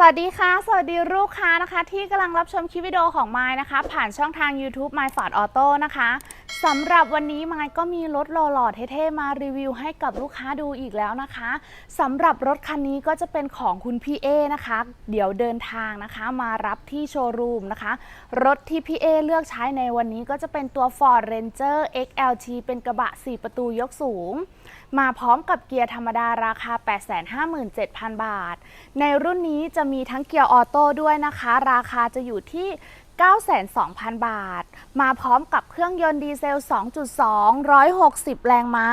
สวัสดีค่ะ สวัสดีลูกค้านะคะ ที่กำลังรับชมคลิปวิดีโอของไม้นะคะ ผ่านช่องทาง YouTube My Ford Auto นะคะ สำหรับวันนี้ไม้ก็มีรถหล่อๆเท่ๆมารีวิวให้กับลูกค้าดูอีกแล้วนะคะสำหรับรถคันนี้ก็จะเป็นของคุณพี่เอนะคะ เดี๋ยวเดินทางนะคะมารับที่โชว์รูมนะคะ รถที่พี่เอเลือกใช้ในวันนี้ก็จะเป็นตัว Ford Ranger XLT เป็นกระบะ 4 ประตูยกสูง มาพร้อมกับเกียร์ธรรมดาราคา 857,000 บาท ในรุ่นนี้จะมีทั้งเกียร์ออโต้ด้วยนะคะ ราคาจะอยู่ที่ 902,000 บาท มาพร้อมกับเครื่องยนต์ดีเซล 2.2 160 แรงม้า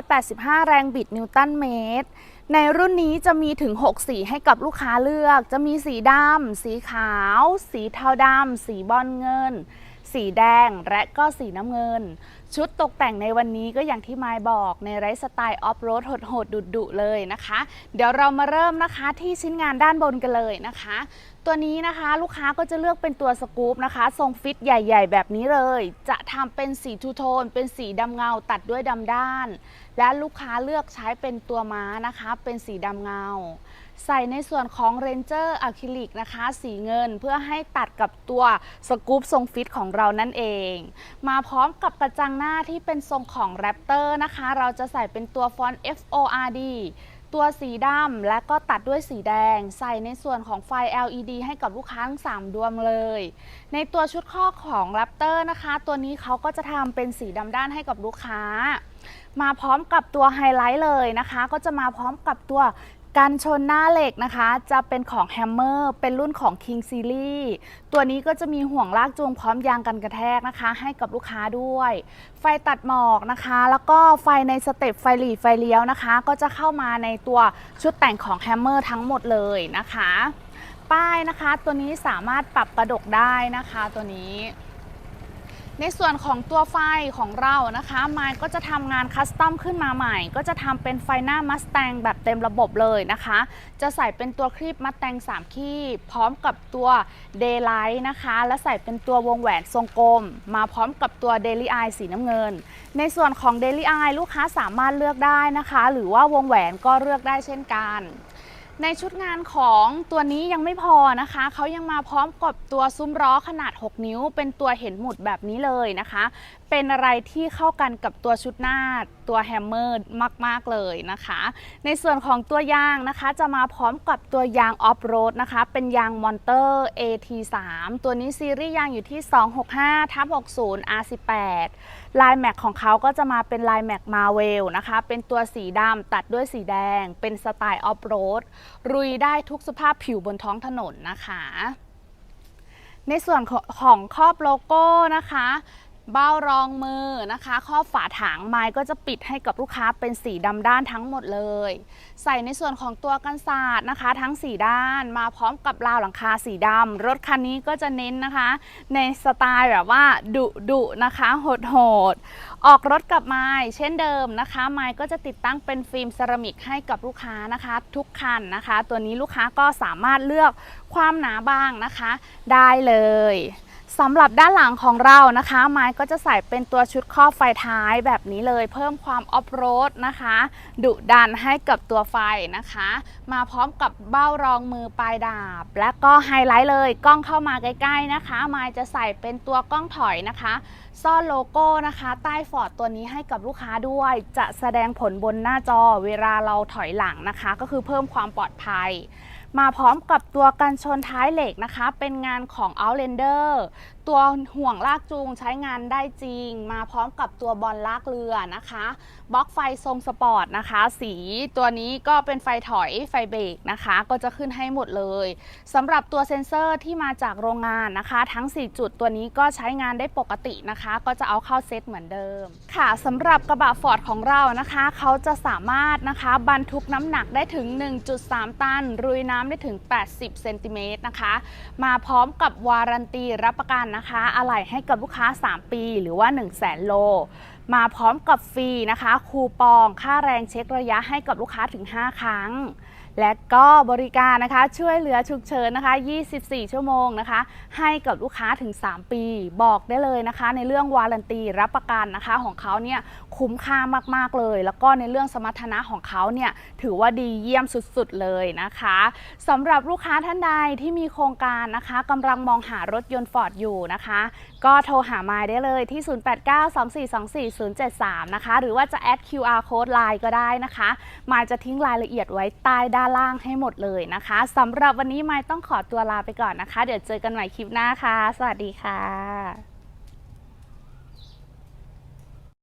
385 แรงบิดนิวตันเมตร ในรุ่นนี้จะมีถึง 6 สีให้กับลูกค้าเลือก จะมีสีดำ สีขาว สีเทาดำ สีบอลเงิน สีแดงและก็สีน้ำเงิน ชุดตกแต่งในวันนี้ก็อย่างที่ไมายบอกในไร้สไตล์ออฟโรดโหดๆดุๆเลยนะคะ เดี๋ยวเรามาเริ่มนะคะที่ชิ้นงานด้านบนกันเลยนะคะตัวนี้นะคะลูกค้าก็จะเลือกเป็นตัวสกู๊ปนะคะ ทรงฟิตใหญ่ ๆ แบบนี้เลย จะทำเป็นสีทูโทน เป็นสีดำเงาตัดด้วยดำด้าน และลูกค้าเลือกใช้เป็นตัวม้านะคะ เป็นสีดำเงา ใส่ในส่วนของเรนเจอร์อะคริลิกนะคะ สีเงินเพื่อให้ตัดกับตัวสกู๊ปทรงฟิตของเรานั่นเอง มาพร้อมกับกระจังหน้าที่เป็นทรงของแรปเตอร์นะคะ เราจะใส่เป็นตัวฟอนต์ F O R D ตัวสีดำและก็ตัดด้วยสีแดง ใส่ในส่วนของไฟ LED ให้กับลูกค้าทั้ง 3 ดวงเลย ในตัวชุดข้อของแรปเตอร์นะคะ ตัวนี้เขาก็จะทำเป็นสีดำด้านให้กับลูกค้า มาพร้อมกับตัวไฮไลท์เลยนะคะ ก็จะมาพร้อมกับตัว กันชนหน้าเหล็กนะคะจะเป็นของแฮมเมอร์เป็นรุ่นของ King Series ตัวนี้ก็จะมีห่วงลากจูงพร้อมยางกันกระแทกนะคะ ให้กับลูกค้าด้วย ไฟตัดหมอกนะคะ แล้วก็ไฟในสเต็ปไฟหลีไฟเลี้ยวนะคะ ก็จะเข้ามาในตัวชุดแต่งของแฮมเมอร์ทั้งหมดเลยนะคะ ป้ายนะคะตัวนี้สามารถปรับกระดกได้นะคะตัวนี้ ในส่วนของตัวไฟของเรานะคะมายก็จะทำงานคัสตอมขึ้นมาใหม่ ก็จะทำเป็นไฟหน้ามัสแตงแบบเต็มระบบเลยนะคะ จะใส่เป็นตัวครีบมัสแตง3คีบพร้อมกับตัวเดย์ไลท์นะคะ และใส่เป็นตัววงแหวนทรงกลม มาพร้อมกับตัวเดลี่ไอสีน้ำเงิน ในส่วนของเดลี่ไอลูกค้าสามารถเลือกได้นะคะ หรือว่าวงแหวนก็เลือกได้เช่นกัน ในชุดงานของตัวนี้ยังไม่พอนะคะ เขายังมาพร้อมกับตัวซุ้มล้อขนาด 6 นิ้ว เป็นตัวเห็นหมุดแบบนี้เลยนะคะ เป็นอะไรที่เข้ากันกับตัวชุดหน้าตัวแฮมเมอร์มาก ๆ เลยนะคะ ในส่วนของตัวยางนะคะ จะมาพร้อมกับตัวยางออฟโรดนะคะ เป็นยางมอนเตอร์ AT3 ตัวนี้ซีรีส์ยางอยู่ที่ 265ทับ60 R18 ลายแม็กของเขาก็จะมาเป็นลายแม็กมาเวลนะคะ เป็นตัวสีดำตัดด้วยสีแดง เป็นสไตล์ออฟโรดรุยได้ทุกสภาพผิวบนท้องถนนนะคะ ในส่วนของของครอบโลโก้นะคะ เบ้ารองมือนะคะครอบฝาถังไม้ก็จะปิดให้กับลูกค้าเป็นสีดำด้านทั้งหมดเลย ใส่ในส่วนของตัวกันศาสตร์นะคะ ทั้งสีด้านมาพร้อมกับราวหลังคาสีดำรถคันนี้ก็จะเน้นนะคะ ในสไตล์แบบว่าดุดุนะคะโหดโหดออกรถกับไม้เช่นเดิมนะคะ ไม้ก็จะติดตั้งเป็นฟิล์มเซรามิกให้กับลูกค้านะคะ ทุกคันนะคะ ตัวนี้ลูกค้าก็สามารถเลือกความหนาบางนะคะ ได้เลย สำหรับด้านหลังของเรานะคะ ไม้ก็จะใส่เป็นตัวชุดครอบไฟท้ายแบบนี้เลยเพิ่มความออฟโรดนะคะ ดุดันให้กับตัวไฟนะคะ มาพร้อมกับเบ้ารองมือปลายดาบ และก็ไฮไลท์เลยกล้องเข้ามาใกล้ๆนะคะ ไม้จะใส่เป็นตัวกล้องถอยนะคะ ซ่อนโลโก้นะคะ ใต้ฟอร์ดตัวนี้ให้กับลูกค้าด้วย จะแสดงผลบนหน้าจอเวลาเราถอยหลังนะคะ ก็คือเพิ่มความปลอดภัย มาพร้อมกับตัวกันชนท้ายเหล็กนะคะ เป็นงานของ Outlander ตัวห่วงลากจูงใช้งานได้จริง มาพร้อมกับตัวบอลลากเรือนะคะบล็อกไฟทรงสปอร์ตนะคะ สีตัวนี้ก็เป็นไฟถอยไฟเบรกนะคะ ก็จะขึ้นให้หมดเลยสำหรับตัวเซ็นเซอร์ที่มาจากโรงงานนะคะ ทั้ง 4 จุดตัวนี้ก็ใช้งานได้ปกตินะคะ ก็จะเอาเข้าเซตเหมือนเดิม ค่ะสำหรับกระบะฟอร์ดของเรานะคะ เขาจะสามารถนะคะบรรทุกน้ำหนักได้ถึง 1.3 ตันรุยน้ำได้ถึง 80 เซนติเมตรนะคะ มาพร้อมกับวารันตีรับประกันนะคะอะไหล่ให้กับลูกค้า 3 ปีหรือว่า 1 0 0 0 0แโล มาพร้อมกับฟรีนะคะ คูปองค่าแรงเช็คระยะให้กับลูกค้าถึง 5 ครั้ง และก็บริการนะคะช่วยเหลือฉุกเฉินนะคะ 24 ชั่วโมงนะคะ ให้กับลูกค้าถึง 3 ปี บอกได้เลยนะคะ ในเรื่องวารันตีรับประกันนะคะของเขาเนี่ยคุ้มค่ามาก ๆ เลย แล้วก็ในเรื่องสมรรถนะของเขาเนี่ยถือว่าดีเยี่ยมสุด ๆ เลยนะคะสำหรับลูกค้าท่านใดที่มีโครงการนะคะกำลังมองหารถยนต์ฟอร์ดอยู่นะคะ ก็โทรหามายได้เลยที่ 0892424 4073 นะคะ หรือว่าจะแอด QR code line ก็ได้นะคะ มายจะทิ้งรายละเอียดไว้ใต้ด้านล่างให้หมดเลยนะคะสำหรับวันนี้มายต้องขอตัวลาไปก่อนนะคะ เดี๋ยวเจอกันใหม่คลิปหน้าค่ะ สวัสดีค่ะ